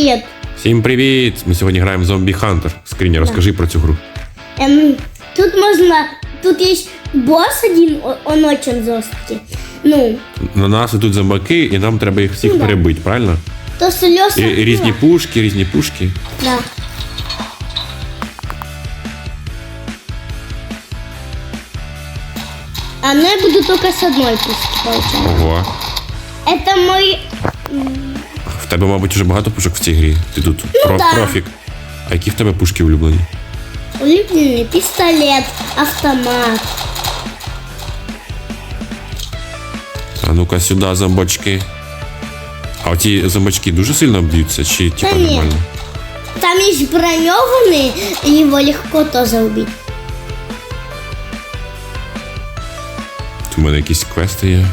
Привіт. Всім привіт! Ми сьогодні граємо в Zombie Hunter. Скриня, розкажи про цю гру. Ем, тут можна. Тут є бос один, о- он очень жорсткий. Ну, На нас ідуть зомбаки, і нам треба їх всіх Ну да. перебити, правильно? то сольоса. І, і різні пушки, різні пушки. Да. А ну я буду только с одной пушки получать. Ого. Это мой... В тебе, мабуть, вже багато пушок в цій грі. Ти тут про, Ну да. профік. А які в тебе пушки улюблені? улюбленный пистолет, автомат. А ну-ка сюди, зомбочки. А оті зомбачки дуже сильно б'ються, чи типа ні. нормально? Там есть бронированный, и его легко тоже убить. Тут у мене якісь квести є.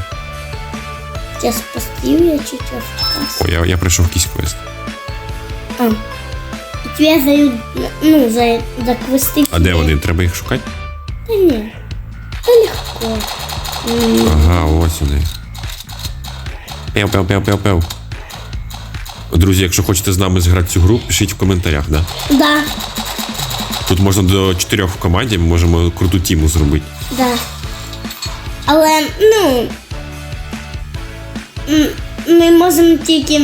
Сейчас спасти я сейчас. О, я, я пройшов якийсь квест. А. И тебя зовут, ну, за, за квесты. А де вони? Треба їх шукати? Да нет, это легко. Ага, ось вони. Пев, пев, пев, пев, пев. Друзі, якщо хочете з нами зіграти цю гру, пишіть в коментарях, да? Да, Тут можна до чотирьох в команді, ми можемо круту тіму зробити. да. Але, ну, м, ми можемо тільки...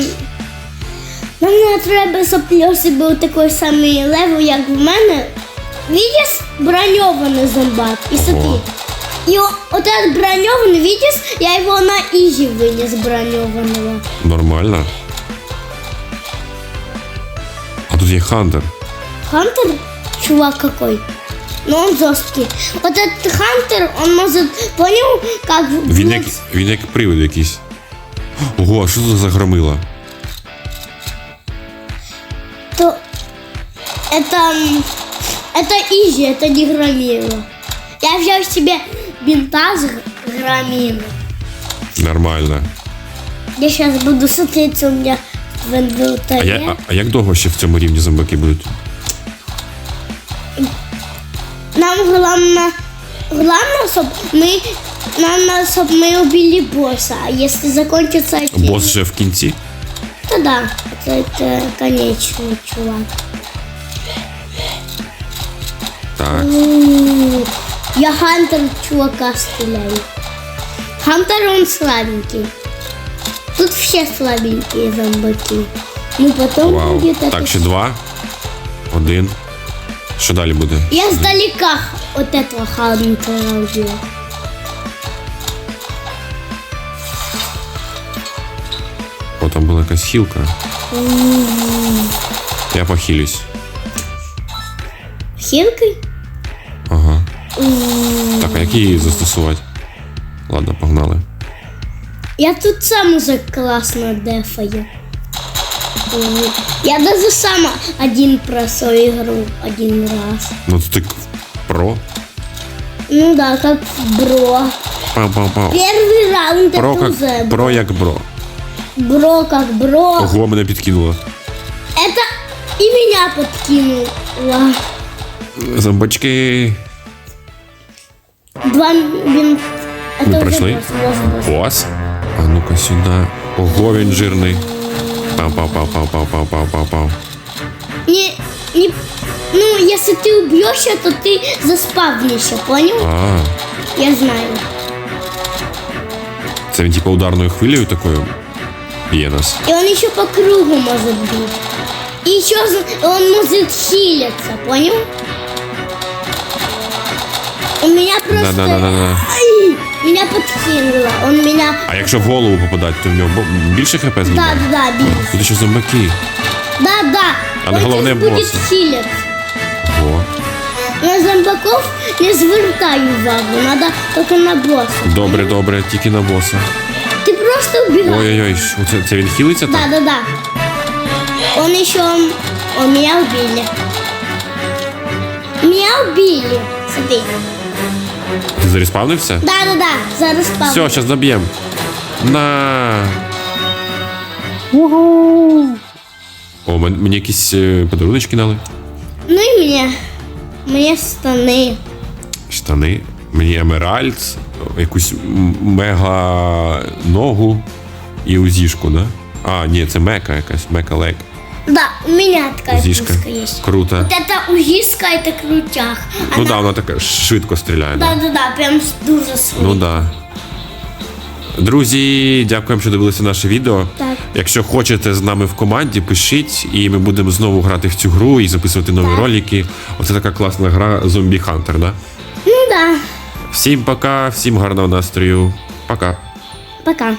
Нам не треба, щоб Льосі був такий самий левел, як в мене. Видиш, броньований зомбак. І смотри. І этот броньований, видиш, я його на ізі виніс броньованого. Нормально. А тут є Хантер. Хантер, чувак какой. Ну он жесткий. Вот этот Хантер, он может, понял, как... Він як, він як привид якийсь. Ого, а що це за громила? То... Это... м, Это изи, это не громила. Я взял себе бинта с г- громилы. Нормально. Я сейчас буду смотреть, у меня в А, инвентаре. я, а, а як довго ще в цьому рівні зомбаки будуть? Нам главное... Главное, чтобы мы... Нам надо, чтобы мы убили босса. А если закончится... один- Бос вже в кінці? Да, да, это, это конечный чувак. Так. М, Я Хантер чувака стреляю. Хантер он слабенький. Тут все слабенькие зомбаки. Ну потом Вау. будет это... Так, ще два. Один. Що далі буде? Я сдалека от этого Хантера убила. О, там була якась хілка. Я похилюсь. Хилкой? Ага. Так, а які її застосувати? Ладно, погнали. Я тут сам уже классно дефаю. М, Я даже сама один прошел игру один раз. Ну ти так про. Ну да, как бро. Пау-пау-пау. Первый раунд Про это уже как, про як бро. бро как бро. Ого, мене підкинуло. Это и меня подкинуло. Зомбачки. Два. Это Ми пройшли? Бос. А ну-ка сюди. Ого, він жирний. Пау-пау-пау-пау-пау-пау-пау-пау. Не, не... Ну, если ты убьешься, то ты заспавнишься, понял? А, Я знаю. це він типу ударною хвилею такою б'є нас. И он еще по кругу может бить. И еще он может хилиться, понял? У меня просто... Да-да-да-да-да. Ай, меня подкинуло. Он меня... А якщо в голову попадати, то в нього більше хп Да, знімає? да, да, бил. Тут ще зомбаки. Да, да. Але головне босс. хилиться. О, На зомбаков не звертай увагу, надо только на босса. добре, добре, тільки на боса. Ты просто убегай. Ой-ой-ой, це, це він хілиться Да, так? да, да. Он еще... Он меня убили. Меня убили. Смотри. Ти зареспавнився? Да, да, да. Зараз. Все, зараз доб'ємо. На. О, мен- мені якісь е, подаруночки дали. Ну и мне. Мне штаны. Штани. Мені емеральд, якусь м- мега ногу і узішку, да? А, ні, це мека якась, мека лек. Да, у меня такая Узишка. пушка есть. Круто. Вот это узиска, это крутяк. Ну Она- да, вона така швидко стріляє. Да. Да, да, да, прям с- дуже свій. Ну да. Друзі, дякуємо, що дивилися наше відео. Так. Якщо хочете з нами в команді, пишіть, і ми будемо знову грати в цю гру і записувати нові Так. ролики. Оце така класна гра Зомбі Хантер, да? Ну да. Всім пока, всім гарного настрою. Пока. Пока.